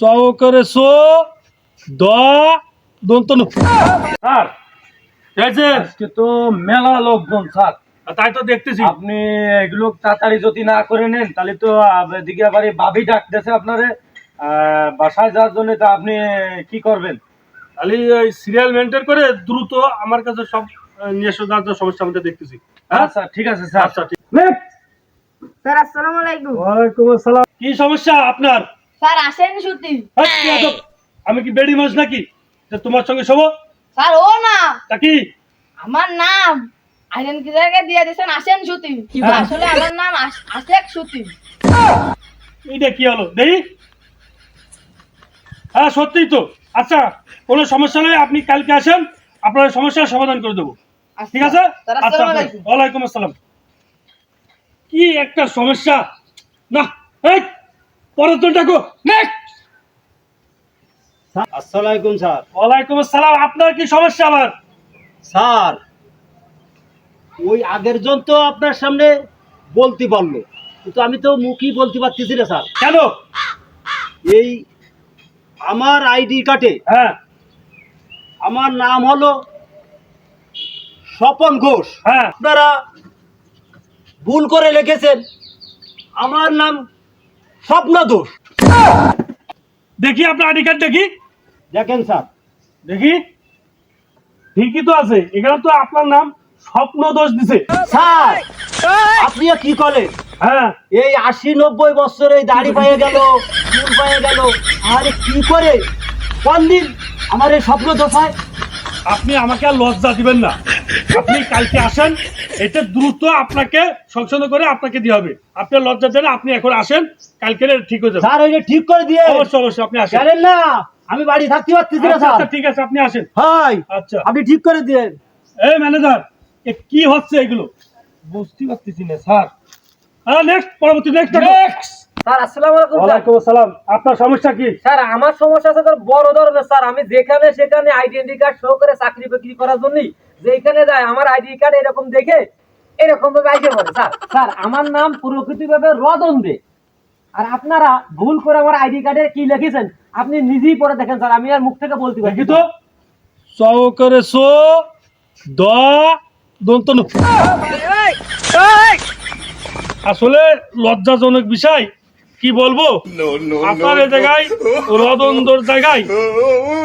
চৌকরে so দ দন্তনু sir এই যে আজকে তো মেলা লোকজন স্যার। তাই তো দেখতেছি। আপনি এগুলো তাড়াতাড়ি যদি না করে নেন তাহলে তো এদিকে আবার এই ভাবি ডাকতেছে আপনারে। আহ, বাসায় যাওয়ার জন্য তো আপনি কি করবেন? খালি ওই সিরিয়াল মেনটেন করে দ্রুত আমার কাছে সব নিয়ে এসে যাওয়ার সমস্যা আমাদের দেখতেছি। হ্যাঁ? আচ্ছা ঠিক আছে স্যার। আচ্ছা ঠিক। স্যার আসসালামু আলাইকুম। ওয়ালাইকুম আসসালাম। কি সমস্যা আপনার? স্যার আসেন সত্যি? আমি কি বেড়ি মাছ নাকি? তোমার সঙ্গে শোবো? স্যার ও না। তা কি? আমার নাম কি জায়গায় দিয়ে দিয়েছেন আসেন সুতি আসলে আমার নাম আশেক সুতি এইটা কি হলো? দেখি হ্যাঁ সত্যিই তো। আচ্ছা কোনো সমস্যা নেই আপনি কালকে আসেন আপনার সমস্যার সমাধান করে দেবো। ঠিক আছে? আচ্ছা ওয়ালাইকুম আসসালাম। কি একটা সমস্যা। না এই! পরের ডাকো নেক্সট আসসালামাইকুম স্যার। ওয়ালাইকুম আসসালাম আপনার কি সমস্যা আবার? স্যার ওই আগের জন তো আপনার সামনে বলতে পারল কিন্তু আমি তো মুখই বলতে পারতেছি না স্যার। কেন? এই আমার আইডি কার্ডে হ্যাঁ। আমার নাম হলো স্বপন ঘোষ। হ্যাঁ। আপনারা ভুল করে লিখেছেন। আমার নাম স্বপ্ন দোষ। দেখি আপনার আইডি কার্ড দেখি। দেখেন স্যার। দেখি। ঠিকই তো আছে। এখানে তো আপনার নাম স্বপ্ন দোষ দিছে। স্যার আপনিও কি করেন হ্যাঁ। এই আশি নব্বই বছর এই দাড়ি পায়ে গেল চুল পায়ে গেল। আরে কি করে? কোন দিন আমার এই স্বপ্ন দোষ হয়? আপনি আমাকে আর লজ্জা দিবেন না। আপনি কালকে আসেন এটা দ্রুত আপনাকে সংশোধন করে আপনাকে দিয়ে হবে। আপনি লজ্জা দেন আপনি এখন আসেন কালকে ঠিক হয়ে যাবে। স্যার ওই যে ঠিক করে দিয়ে অবশ্যই অবশ্যই আপনি আসেন। জানেন না আমি বাড়ি থাকতে পারতেছি না আচ্ছা, স্যার। আচ্ছা, ঠিক আছে আপনি আসেন। হাই আচ্ছা। আপনি ঠিক করে দিয়ে এই ম্যানেজার এ কি হচ্ছে এগুলো? বুঝতে পারতেছি না স্যার। হ্যাঁ নেক্সট পরবর্তী নেক্সট নেক্সট স্যার আসসালামু আলাইকুম ওয়ালাইকুম আসসালাম। আপনার সমস্যা কি? স্যার আমার সমস্যা আছে স্যার বড় ধরনের স্যার। আমি যেখানে সেখানে আইডেন্টি কার্ড শো করে চাকরি বাকরি করার জন্যই যেখানে যায় আমার আইডি কার্ড এরকম দেখে এরকম ভাবে আইডি করে স্যার স্যার আমার নাম প্রকৃতিভাবে রদন দে আর আপনারা ভুল করে আমার আইডি কার্ডে কি লিখেছেন আপনি নিজেই পড়ে দেখেন স্যার আমি আর মুখ থেকে বলতে পারি তো চৌকরে সো দ দন্তনু আসলে লজ্জাজনক বিষয় কি বলব? আপনার এই জায়গায় রদন্দর জায়গায়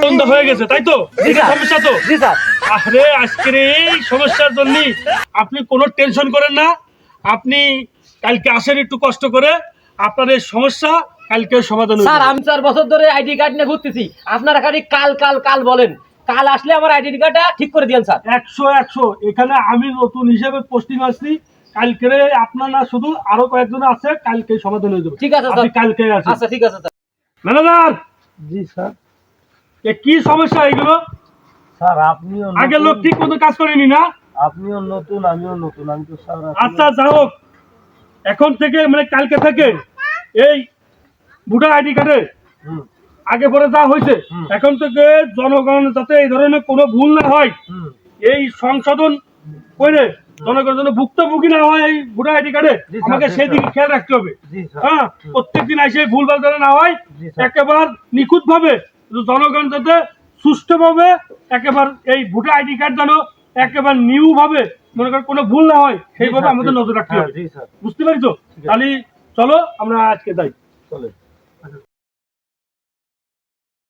বন্ধ হয়ে গেছে তাই তো? এটা সমস্যা তো? জি স্যার। আরে আজকের এই সমস্যার জন্য আপনি কোনো টেনশন করেন না। আপনি কালকে আসেন একটু কষ্ট করে। আপনার এই সমস্যা কালকে সমাধান স্যার আমি চার বছর ধরে আইডি কার্ড নিয়ে ঘুরতেছি। আপনারা খালি কাল কাল কাল বলেন। কাল আসলে আমার আইডি কার্ডটা ঠিক করে দিয়েন স্যার। একশো একশো। এখানে আমি নতুন হিসেবে পোস্টিং আসছি। কালকে আপনার না শুধু আরও কয়েকজন আছে কালকে সমাধান হয়ে যাবে। ঠিক আছে আপনি স্যার। কালকে আসেন। আচ্ছা ঠিক আছে স্যার। ম্যানেজার! জি স্যার। এ কি সমস্যা এগুলো? স্যার আপনিও আগের লোক ঠিক মতো কাজ করেনি না? আপনিও নতুন আমিও নতুন আমি তো স্যার আচ্ছা যাই হোক। এখন থেকে মানে কালকে থেকে এই ভোটার আইডি কার্ডে আগে পরে যা হয়েছে এখন থেকে জনগণ যাতে এই ধরনের কোনো ভুল না হয় এই সংশোধন করে জনগণের জন্য ভুক্তভোগী না হয় এই ভোটার আইডি কার্ডে আমাকে সেদিকে খেয়াল রাখতে হবে। হ্যাঁ প্রত্যেকদিন এসে ভুল ভালো যেন না হয় একেবারে নিখুঁত ভাবে জনগণ যাতে সুষ্ঠুভাবে একেবারে এই ভোটার আইডি কার্ড যেন একেবারে নিউ ভাবে মনে করেন কোনো ভুল না হয় সেইভাবে আমাদের নজর রাখতে হ্যাঁ, হবে। বুঝতে পারি তো তাহলে চলো আমরা আজকে যাই। চলে